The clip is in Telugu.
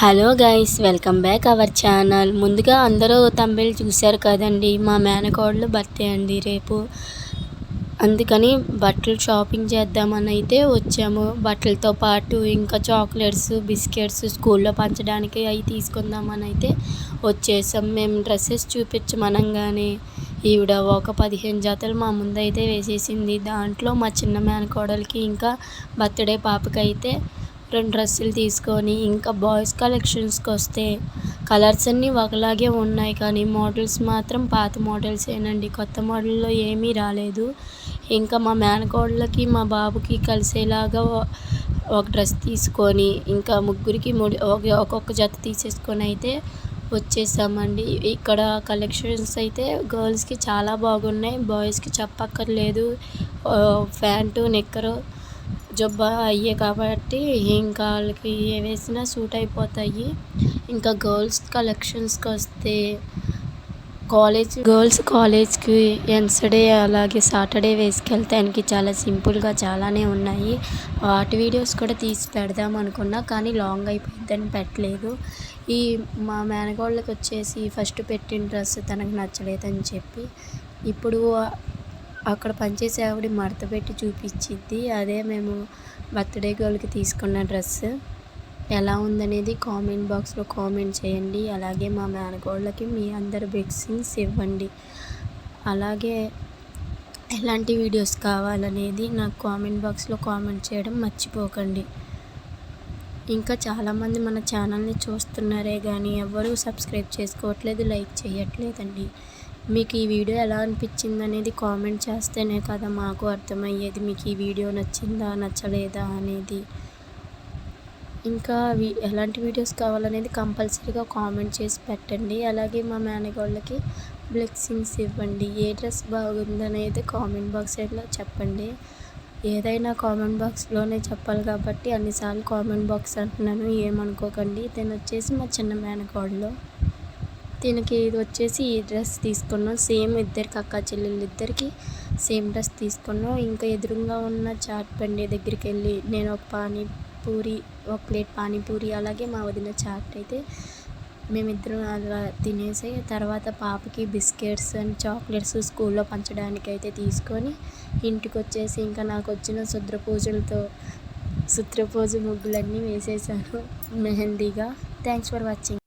Hello guys welcome back our channel ముందుగా అందరూ తమిళ్ చూశారు కదండి మా మేనకోడలు బర్త్డే అండి రేపు. అందుకని బట్టలు షాపింగ్ చేద్దామని అయితే వచ్చాము. బట్టలతో పాటు ఇంకా చాక్లెట్స్ బిస్కెట్స్ స్కూల్లో పంచడానికి అవి తీసుకుందామని అయితే వచ్చేసాం. మేము డ్రెస్సెస్ చూపించమనంగానే ఈవిడ ఒక పదిహేను జాతలు మా ముందైతే వేసేసింది. దాంట్లో మా చిన్న మేనకోడలకి ఇంకా బర్త్డే పాపకైతే రెండు డ్రెస్సులు తీసుకొని ఇంకా బాయ్స్ కలెక్షన్స్కి వస్తే కలర్స్ అన్నీ ఒకలాగే ఉన్నాయి. కానీ మోడల్స్ మాత్రం పాత మోడల్సేనండి కొత్త మోడల్లో ఏమీ రాలేదు. ఇంకా మా మేనకోడళ్ళకి మా బాబుకి కలిసేలాగా ఒక డ్రెస్ తీసుకొని ఇంకా ముగ్గురికి ముడి ఒక్కొక్క జత తీసేసుకొని అయితే వచ్చేసామండి. ఇక్కడ కలెక్షన్స్ అయితే గర్ల్స్కి చాలా బాగున్నాయి. బాయ్స్కి చెప్పక్కర్లేదు. ప్యాంటు నిక్కరు జబ్బా అయ్యే కాబట్టి ఇంకా వాళ్ళకి ఏ వేసినా సూట్ అయిపోతాయి. ఇంకా గర్ల్స్ కలెక్షన్స్కి వస్తే కాలేజ్ గర్ల్స్ కాలేజ్కి వెన్స్డే అలాగే సాటర్డే వేసుకెళ్తానికి చాలా సింపుల్గా చాలానే ఉన్నాయి. వాటి వీడియోస్ కూడా తీసి పెడదాం అనుకున్నా కానీ లాంగ్ అయిపోయిందని పెట్టలేదు. ఈ మా మేనగోళ్ళకి వచ్చేసి ఫస్ట్ పెట్టిన డ్రెస్ తనకు నచ్చలేదని చెప్పి ఇప్పుడు అక్కడ పనిచేసే ఆవిడ మడత పెట్టి చూపించింది. అదే మేము బర్త్డే గర్ల్కి తీసుకున్న డ్రెస్. ఎలా ఉందనేది కామెంట్ బాక్స్లో కామెంట్ చేయండి. అలాగే మా మేనకోళ్ళకి మీ అందరి బ్లెస్సింగ్స్ ఇవ్వండి. అలాగే ఎలాంటి వీడియోస్ కావాలనేది నాకు కామెంట్ బాక్స్లో కామెంట్ చేయడం మర్చిపోకండి. ఇంకా చాలామంది మన ఛానల్ని చూస్తున్నారే కానీ ఎవరు సబ్స్క్రైబ్ చేసుకోవట్లేదు లైక్ చేయట్లేదండి. మీకు ఈ వీడియో ఎలా అనిపించింది అనేది కామెంట్ చేస్తేనే కదా మాకు అర్థమయ్యేది. మీకు ఈ వీడియో నచ్చిందా నచ్చలేదా అనేది. ఇంకా ఎలాంటి వీడియోస్ కావాలనేది కంపల్సరీగా కామెంట్ చేసి పెట్టండి. అలాగే మా మేనగోళ్ళకి బ్లెస్సింగ్స్ ఇవ్వండి. ఏ డ్రెస్ బాగుందనేది కామెంట్ బాక్స్లో చెప్పండి. ఏదైనా కామెంట్ బాక్స్లోనే చెప్పాలి కాబట్టి అన్నిసార్లు కామెంట్ బాక్స్ అంటున్నాను ఏమనుకోకండి. తను వచ్చేసి మా చిన్న మేనకోడలు దీనికి ఇది వచ్చేసి ఈ డ్రెస్ తీసుకున్నాం. సేమ్ ఇద్దరికి అక్క చెల్లెళ్ళు ఇద్దరికి సేమ్ డ్రెస్ తీసుకున్నాం. ఇంకా ఎదురుగా ఉన్న చాట్ బండి దగ్గరికి వెళ్ళి నేను ఒక పానీపూరి ఒక ప్లేట్ పానీపూరి అలాగే మా వదిన చాట్ అయితే మేమిద్దరం అలా తినేసి తర్వాత పాపకి బిస్కెట్స్ అండ్ చాక్లెట్స్ స్కూల్లో పంచడానికి అయితే తీసుకొని ఇంటికి వచ్చేసి ఇంకా నాకు వచ్చిన శుద్ర పూజలతో శుద్ర పూజ ముగ్గులన్నీ వేసేసాను. మెహందీగా. Thanks for watching